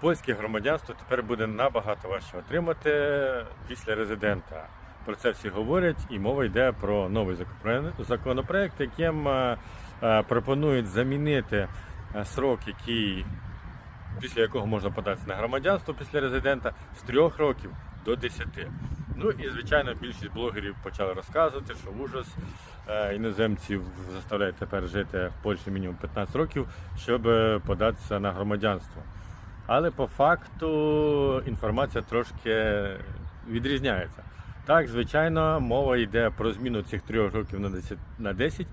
польське громадянство тепер буде набагато важче отримати після резидента. Про це всі говорять, і мова йде про новий законопроект, яким е, е, пропонують замінити е, срок, який після якого можна податися на громадянство після резидента з трьох років до 10. Ну і звичайно, більшість блогерів почали розказувати, що ужас іноземців заставляють тепер жити в Польщі мінімум 15 років, щоб податися на громадянство. Але по факту інформація трошки відрізняється. Так, звичайно, мова йде про зміну цих трьох років на 10, на 10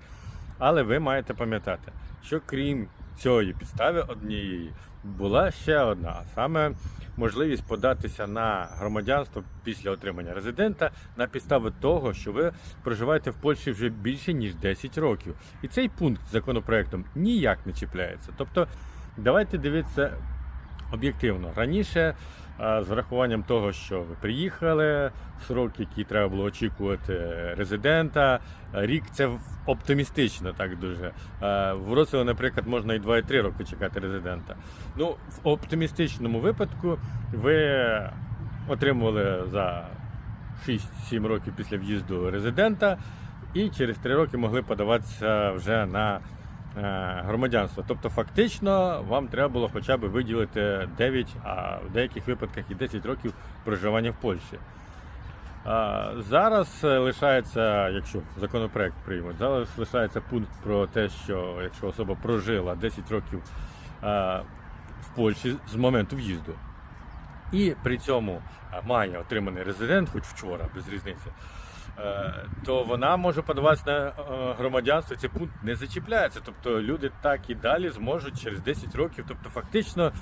але ви маєте пам'ятати, що крім цієї підстави однієї була ще одна, а саме можливість податися на громадянство після отримання резидента на підставі того, що ви проживаєте в Польщі вже більше ніж 10 років. І цей пункт законопроектом ніяк не чіпляється. Тобто, давайте дивитися об'єктивно. Раніше, з врахуванням того, що ви приїхали, срок, який треба було очікувати резидента, рік це оптимістично, так дуже. Е, В Вроцлаві, наприклад, можна і 2-3 роки чекати резидента. Ну, в оптимістичному випадку ви отримували за 6-7 років після в'їзду резидента і через 3 роки могли подаватися вже на е, громадянство. Тобто, фактично, вам треба було хоча б виділити 9, а в деяких випадках і 10 років проживання в Польщі. Зараз е, лишається, якщо законопроект приймуть, зараз лишається пункт про те, що якщо особа прожила 10 років в Польщі з моменту в'їзду, і при цьому має отриманий резидент, хоч вчора, без різниці, е, то вона може подаватися на е, громадянство. Цей пункт не зачіпляється. Тобто люди так і далі зможуть через 10 років. Тобто, фактично,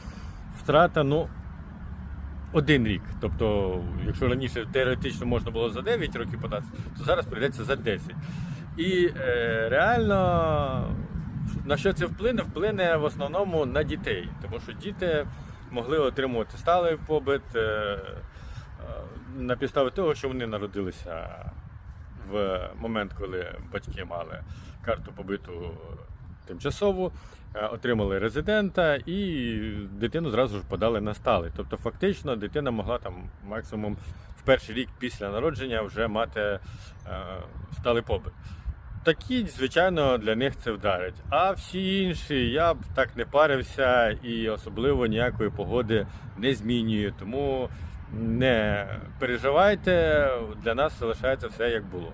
втрата, ну один рік. Тобто, якщо раніше теоретично можна було за 9 років податися, то зараз прийдеться за 10. І е, реально на що це вплине? Вплине в основному на дітей, тому що діти могли отримувати сталий побит е, е, на підставі того, що вони народилися в момент, коли батьки мали карту побиту тимчасову, е, отримали резидента і дитину зразу ж подали на сталий. Тобто, фактично, дитина могла там максимум в перший рік після народження вже мати е, сталий побит. Такі, звичайно, для них це вдарить. А всі інші я б так не парився і особливо ніякої погоди не змінює. Тому не переживайте, для нас залишається все як було.